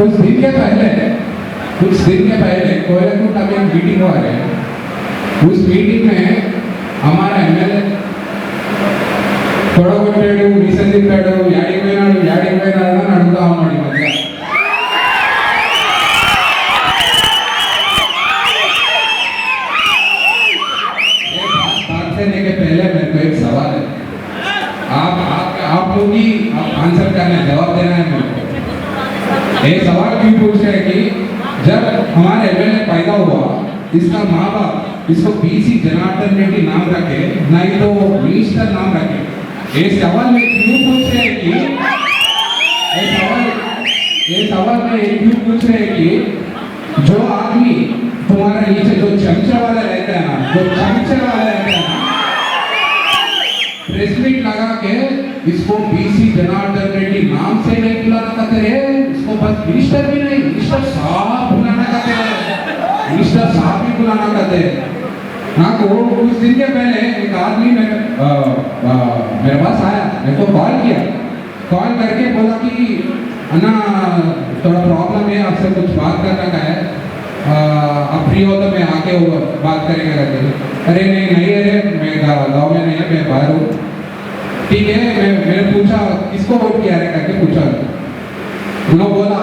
कुछ दिन के पहले कुछ दिन के पहले कोयलकुंड में एक मीटिंग हुआ है उस मीटिंग में हमारा एमएलए కొడగొట్టాడు మీసం తిప్పాడు యాడికి పోయినాడు యాడికి పోయినాడు అని అడుగుతా ఉన్నాడు इसका माँ बाप इसको बीसी जनार्दन रेड्डी नाम रखे, नहीं तो मिनिस्टर नाम रखे। ये सवाल में क्यों पूछ रहे हैं कि ये सवाल ये सवाल में ये क्यों पूछ रहे हैं कि जो आदमी तुम्हारे नीचे जो चमचा वाला रहता है ना, जो चमचा वाला रहता है ना, प्रेस लगा के इसको बीसी जनार्दन रेड्डी नाम से नहीं बुलाना कहते हैं, इसको बस मिनिस्टर भी नहीं मिनिस्टर साहब बुलाना कहते हैं मिनिस्टर लाना चाहते हैं। हाँ तो कुछ दिन के पहले एक आदमी मेरे मेरे पास आया मैं तो कॉल किया। कॉल करके बोला कि ना थोड़ा प्रॉब्लम है, आपसे कुछ बात करना का है। आप फ्री हो तो मैं आके वो बात करेंगे करते अरे, नहीं नहीं, अरे, मैं गाँव में नहीं है, मैं बाहर हूँ। ठीक है, मैं, मैंने पूछा, किसको वोट किया है? करके पूछा। उन्होंने बोला,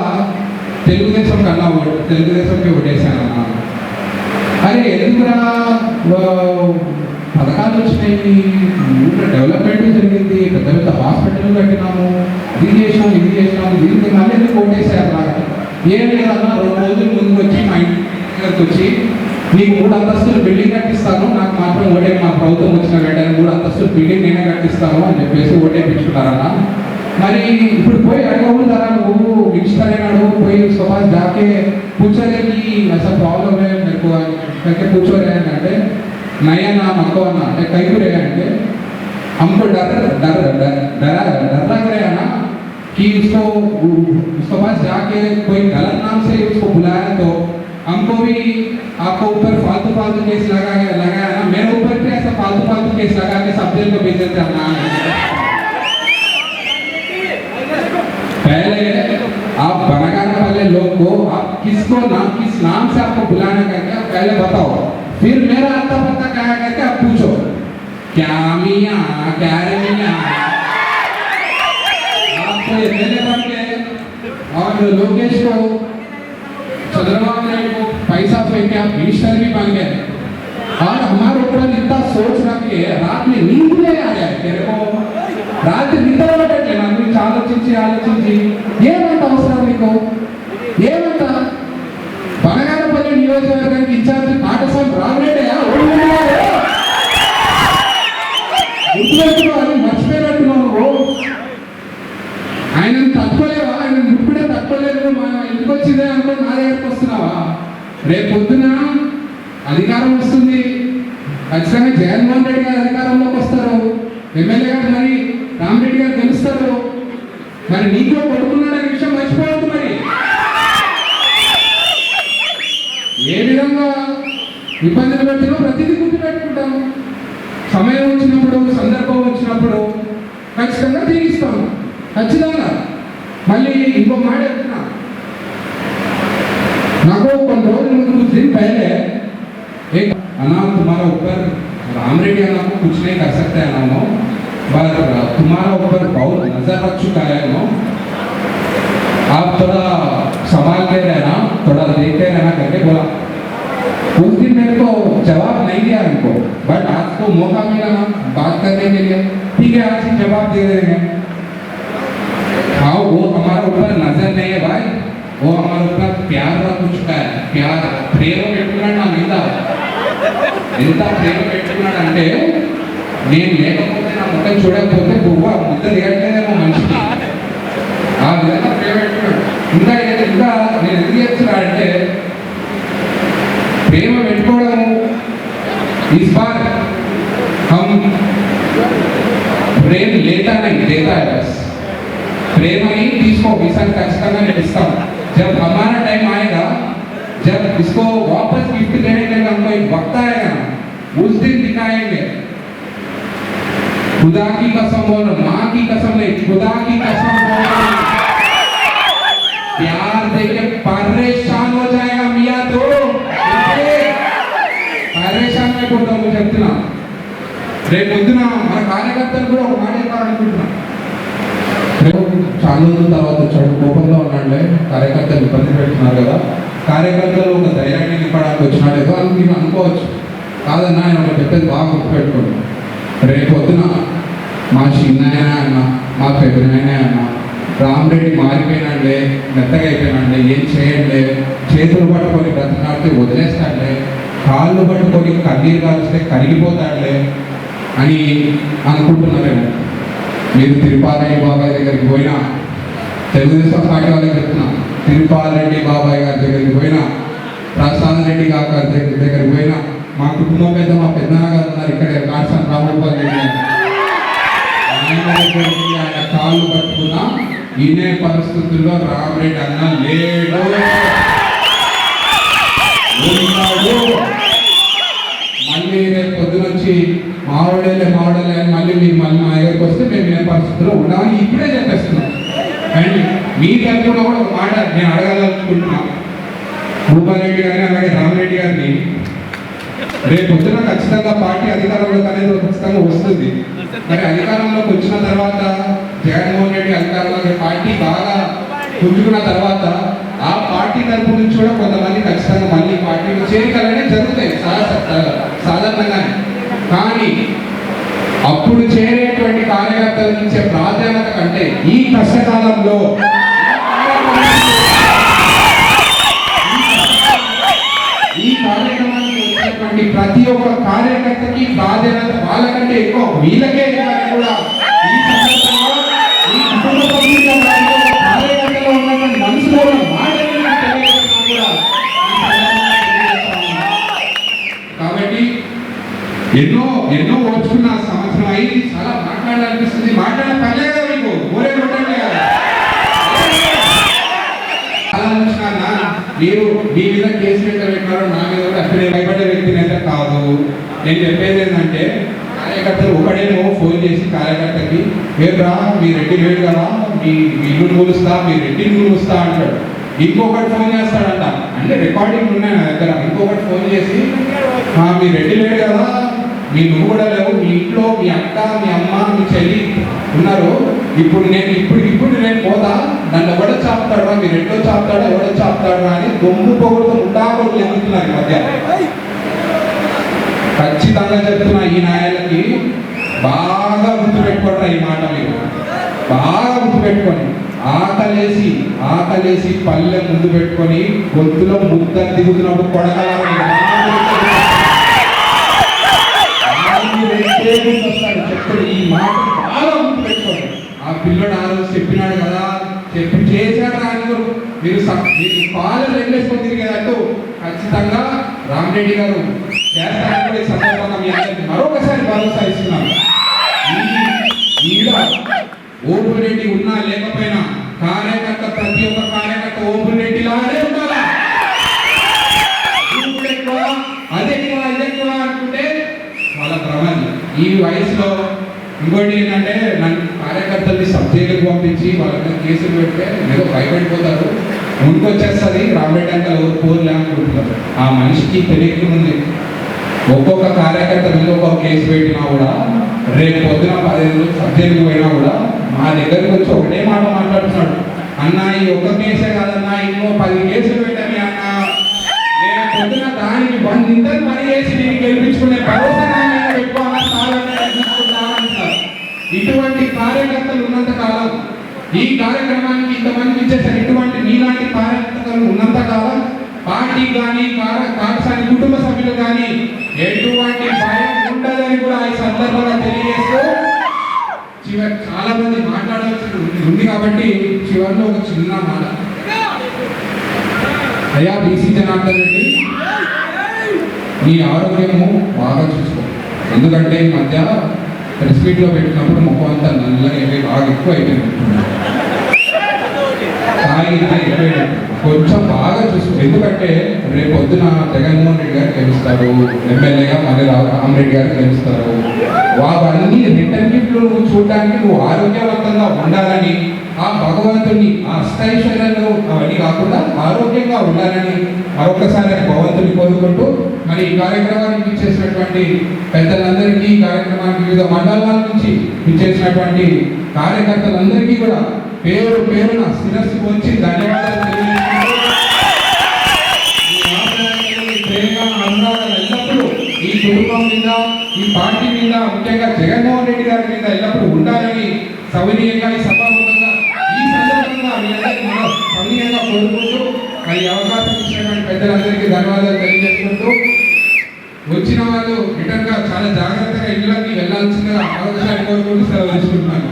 तेलुगु देशम करना वोट तेलुगु देशम के वोटेशन आना అరే ఎందుకురా? పథకాలు వచ్చినాయి. డెవలప్మెంట్ జరిగింది. పెద్ద పెద్ద హాస్పిటల్ కట్టినాము. ఇది చేసినాము ఇది చేసినాము. దీనికి మళ్ళీ ఎందుకు ఓటేసారు లాగా ఏం లేదన్నా రెండు రోజుల ముందు వచ్చి మా ఇంటి వచ్చి నీకు మూడు అంతస్తులు బిల్డింగ్ కట్టిస్తాను. నాకు మాత్రం ఓటే మా ప్రభుత్వం వచ్చిన వెంటనే మూడు అంతస్తులు బిల్డింగ్ నేనే కట్టిస్తాను అని చెప్పేసి ఓటేపించుకున్నారన్నా మరి ఇప్పుడు పోయి అడగవుతారా నువ్వు. మిక్స్ అడిగినాడు పోయి సుభాష్ దాకే కూర్చోలేని అసలు ప్రాబ్లం करके पूछो रहे हैं అంటే नया नाम हमको ना అంటే कई को रहे हैं हमको डर डर डर डरा डर लग रहा है ना कि उसको उसके पास जाके कोई गलत नाम से उसको बुलाया तो हमको भी आपको ऊपर फालतू फालतू केस लगा लगाया ना मेरे ऊपर भी ऐसा फालतू फालतू केस लगा के सब जेल को भेज देते हैं ना पहले आप बनागाना वाले लोग को आप किसको नाम किस नाम से आपको बुलाना करके आप पहले बताओ फिर मेरा आता पता क्या है करके आप पूछो क्या मियाँ क्या रे मियाँ आप तो एमएलए बन गए और लोकेश को चंद्रबाबू नायडू को पैसा फेंक के आप मिनिस्टर भी बन गए और हमारे ऊपर इतना सोच रख के रात में नींद नहीं आ जाए तेरे को రాత్రి నిద్ర పట్టట్లే నా గురించి ఆలోచించి ఆలోచించి ఏమంత అవసరం నీకు గుర్తుపెట్టుకోవాలి మర్చిపోయినట్టున్నావు నువ్వు ఆయన తట్టుకోలేవా? ఆయన ఇప్పుడే తట్టుకోలేదు మా ఇంటికి వచ్చిందే అనుకో నా దగ్గరికి వస్తున్నావా? రేపు పొద్దున అధికారం వస్తుంది. ఖచ్చితంగా జగన్మోహన్ రెడ్డి గారు అధికారంలోకి వస్తారు. ఎమ్మెల్యే గారు మరి రామరెడ్డి గారు గెలుస్తారు. మరి నీకు కొడుకున్నాడనే విషయం మర్చిపోవద్దు మరి. ఏ విధంగా ఇబ్బందులు పెట్టినా ప్రతిదీ గుర్తు సమయం వచ్చినప్పుడు సందర్భం వచ్చినప్పుడు ఖచ్చితంగా తీరిస్తాము ఖచ్చితంగా మళ్ళీ ఇంకో మాట చెప్తున్నా నాకు కొన్ని రోజుల ముందు कुछ दिन पहले एक अनाम तुम्हारा ऊपर राम रेड्डी अनाम को कुछ नहीं कर सकते अनामो पर तुम्हारा ऊपर बहुत नजर रख चुका है नो आप थोड़ा संभाल के रहना थोड़ा देखते रहना करके बोला उस दिन मेरे को जवाब नहीं दिया इनको बट आज को मौका मिला ना बात करने के लिए प्यार रख चुका है प्यार ప్రేమ పెట్టుకున్నాడు నా మీద ఎంత ప్రేమ పెట్టుకున్నాడు అంటే నేను లేకపోతే నా ముఖం చూడకపోతే బువ్వ ముద్ద దిగట్లేదేమో మనిషికి ఆ విధంగా ప్రేమ పెట్టుకున్నాడు ఇంకా నేను ఇంకా నేను ఎందుకు చెప్తున్నా అంటే ప్రేమ పెట్టుకోవడము इस बार हम प्रेम लेता नहीं देता है बस प्रेम ही इसको विसर्ग ఖచ్చితంగా నేను ఇస్తాను जब हमारा टाइम आएगा जब इसको वापस गिफ्ट देने का हमको एक वक्त आएगा उस दिन दिखाएंगे खुदा की कसम बोल माँ की कसम नहीं खुदा की कसम बोल प्यार देके परेशान हो जाएगा मियाँ तो పరేషాన్ అయిపోతాం చెప్తున్నా. రేపు పొద్దున మన కార్యకర్తలు కూడా ఒక మాట చెప్పాలనుకుంటున్నాం. చాలా రోజుల తర్వాత వచ్చాడు కోపంలో ఉన్నాడులే. కార్యకర్తలు ఇబ్బంది పెడుతున్నారు కదా. కార్యకర్తలు ఒక ధైర్యాన్ని నింపడానికి వచ్చినాడు ఏదో అని మీరు అనుకోవచ్చు. కాదన్నా ఆయన ఒక చెప్పేది బాగా గుర్తుపెట్టుకోండి. రేపు పొద్దున మా చిన్ననే అన్న మా పెద్దనాయన అన్న రామరెడ్డి మారిపోయినాడులే మెత్తగా అయిపోయినాడులే ఏం చేయండి చేతులు పట్టుకొని బ్రతకాడితే వదిలేస్తాడులే కాళ్ళు పట్టుకొని కన్నీరు కాల్స్తే కరిగిపోతాడులే అని అనుకుంటున్నారేమో. మీరు తిరుపాలరెడ్డి బాబాయ్ దగ్గరికి పోయినా తెలుగుదేశం పార్టీ వాళ్ళకి చెప్తున్నా తిరుపాలరెడ్డి బాబాయ్ గారి దగ్గరికి పోయినా ప్రసాద్ రెడ్డి గారి దగ్గర దగ్గరికి పోయినా మా కుటుంబం పెద్ద మా పెద్దనాన్న గారు ఉన్నారు ఇక్కడ కాడ్సాన్ రామగోపాల్ ఆయన కాళ్ళు పట్టుకున్నా ఇదే పరిస్థితుల్లో రామరెడ్డి అన్న లేడు. మళ్ళీ రేపు పొద్దున వచ్చి మావాడేలే అని మళ్ళీ మీరు మళ్ళీ మా దగ్గరికి వస్తే మేము ఏ పరిస్థితుల్లో ఉండాలని ఇప్పుడే చెప్పేస్తున్నాం. అండ్ మీ తరఫున కూడా నేను అడగాలనుకుంటున్నాను. భూపారెడ్డి గారిని అలాగే రామరెడ్డి గారిని. రేపు వచ్చిన ఖచ్చితంగా పార్టీ అధికారంలోకి అనేది ఖచ్చితంగా వస్తుంది. మరి అధికారంలోకి వచ్చిన తర్వాత జగన్మోహన్ రెడ్డి అధికారంలోకి పార్టీ బాగా పుంజుకున్న తర్వాత ఆ పార్టీ తరపు నుంచి కూడా కొంతమంది ఖచ్చితంగా మళ్ళీ పార్టీలో చేరికలనే జరుగుతాయి సాధారణంగానే. కానీ అప్పుడు చేరేటువంటి కార్యకర్తలకు ఇచ్చే ప్రాధాన్యత కంటే ఈ కష్టకాలంలో ఎన్నో ఎన్నో ఓర్చుకున్న సంవత్సరం అయింది చాలా మాట్లాడాలనిపిస్తుంది. మాట్లాడే పర్లేదు కదా మీకు ఊరే కొట్టండి మీరు మీ మీద కేసు ఎంత నా మీద కూడా అక్కడే భయపడే వ్యక్తిని అయితే కాదు. నేను చెప్పేది ఏంటంటే కార్యకర్తలు ఒకడేమో ఫోన్ చేసి కార్యకర్తకి వేరురా మీ రెడ్డి లేడు కదా మీ ఇల్లు కూలుస్తా మీ రెడ్డిని కూలుస్తా అంటాడు. ఇంకొకటి ఫోన్ చేస్తాడంట. అంటే రికార్డింగ్ ఉన్నాయి నా దగ్గర. ఇంకొకటి ఫోన్ చేసి మీ రెడ్డి లేడు కదా మీ నువ్వు మీ ఇంట్లో మీ అక్క మీ అమ్మ మీ చెల్లి ఉన్నారు ఇప్పుడు నేను ఇప్పుడు ఇప్పుడు నేను పోతా నన్ను ఎవడ చాపుతాడా మీరు ఎట్లో చాపుతాడా ఎవడో చాపుతాడా అని దొమ్ము పొగుడుతో ముట్టాకొడులు ఎదుగుతున్నారు ఈ మధ్య? ఖచ్చితంగా చెప్తున్నా ఈ నాయలకి బాగా గుర్తుపెట్టుకోండి ఈ మాట మీరు. బాగా గుర్తుపెట్టుకోండి. ఆకలేసి ఆకలేసి పల్లె ముందు పెట్టుకొని గొంతులో ముద్ద దిగుతున్నప్పుడు కొడకలాగా రెడ్డి గారు చేస్తారని సందర్భంగా మీ అందరికీ మరొకసారి భరోసా ఇస్తున్నాను ఓపెన్ రెడ్డి ఉన్నా లేకపోయినా కార్యకర్త ప్రతి ఒక్క కార్యకర్త ఓపెన్ రెడ్డి లాగానే ఉండాలా ఎక్కువ అది ఎక్కువ ఇది ఎక్కువ అనుకుంటే వాళ్ళ ఈ వయసులో ఇంకోటి ఏంటంటే నన్ను కార్యకర్తల్ని సబ్జెక్టులకు పంపించి వాళ్ళ కేసులు పెడితే ఏదో భయపడిపోతారు. ముందుకొచ్చేస్తుంది రాబెట్ అంకల్ ఎవరు పోర్లే అనుకుంటున్నారు. ఆ మనిషికి తెలియకముంది ఒక్కొక్క కార్యకర్త మీద ఒక్కొక్క కేసు పెట్టినా కూడా రేపు పొద్దున పదిహేను రోజులు సబ్జెక్టుకు పోయినా కూడా మా దగ్గరికి వచ్చి ఒకటే మాట మాట్లాడుతున్నాడు. అన్న ఈ ఒక్క కేసే కాదన్నా ఇంకో పది కేసులు పెట్టని అన్న. నేను పొద్దున దానికి వంద ఇంతకు పని చేసి నేను గెలిపించుకునే పార్టీ కానీ కాకసాని కుటుంబ సభ్యులు కానీ ఎటువంటి భయం ఉండదని కూడా ఈ సందర్భంగా తెలియజేస్తూ చివరి చాలా మంది మాట్లాడాల్సి ఉంది- కాబట్టి చివరిలో ఒక చిన్న మాట. అయ్యా బీసీ జనార్దన్ రెడ్డి నీ ఆరోగ్యము బాగా చూసుకో. ఎందుకంటే ఈ మధ్య ప్రెస్ మీట్లో పెట్టినప్పుడు ముఖం అంతా నల్లగా అయిపోయి బాగా ఎక్కువ అయిపోయింది. కొంచెం బాగా చూసుకో. ఎందుకంటే రేపు పొద్దున జగన్మోహన్ రెడ్డి గారు గెలుస్తారు ఎమ్మెల్యేగా మళ్ళీ రా- రెడ్డి గారు గెలుస్తారు. అవన్నీ రిటర్న్ గిఫ్ట్లు నువ్వు చూడడానికి నువ్వు ఆరోగ్యవంతంగా ఉండాలని ఆ భగవంతుని ఆ అష్టైశ్వర్యాలు అవన్నీ కాకుండా ఆరోగ్యంగా ఉండాలని మరొకసారి భగవంతుని కోరుకుంటూ మరి మరి ఈ కార్యక్రమానికి ఇచ్చేసినటువంటి పెద్దలందరికీ ఈ కార్యక్రమానికి వివిధ మండలాల నుంచి ఇచ్చేసినటువంటి కార్యకర్తలందరికీ కూడా పేరు పేరున శిరస్సు వచ్చి ధన్యవాదాలు ఈ ఎల్లప్పుడూ ఈ కుటుంబం మీద ఈ పార్టీ మీద ముఖ్యంగా జగన్మోహన్ రెడ్డి గారి మీద ఎల్లప్పుడూ ఉండాలని సవినీయంగా ఈ సభాముఖంగా ఈ సందర్భంగా మీ అందరికీ మనం కోరుకుంటూ మరి అవకాశం ఇచ్చినటువంటి పెద్దలందరికీ ధన్యవాదాలు తెలియజేసుకుంటూ వచ్చిన వాళ్ళు రిటర్న్గా చాలా జాగ్రత్తగా ఇళ్ళకి వెళ్ళాల్సిందిగా అవకాశాన్ని కోరుకుంటూ సెలవు తీసుకుంటున్నాను.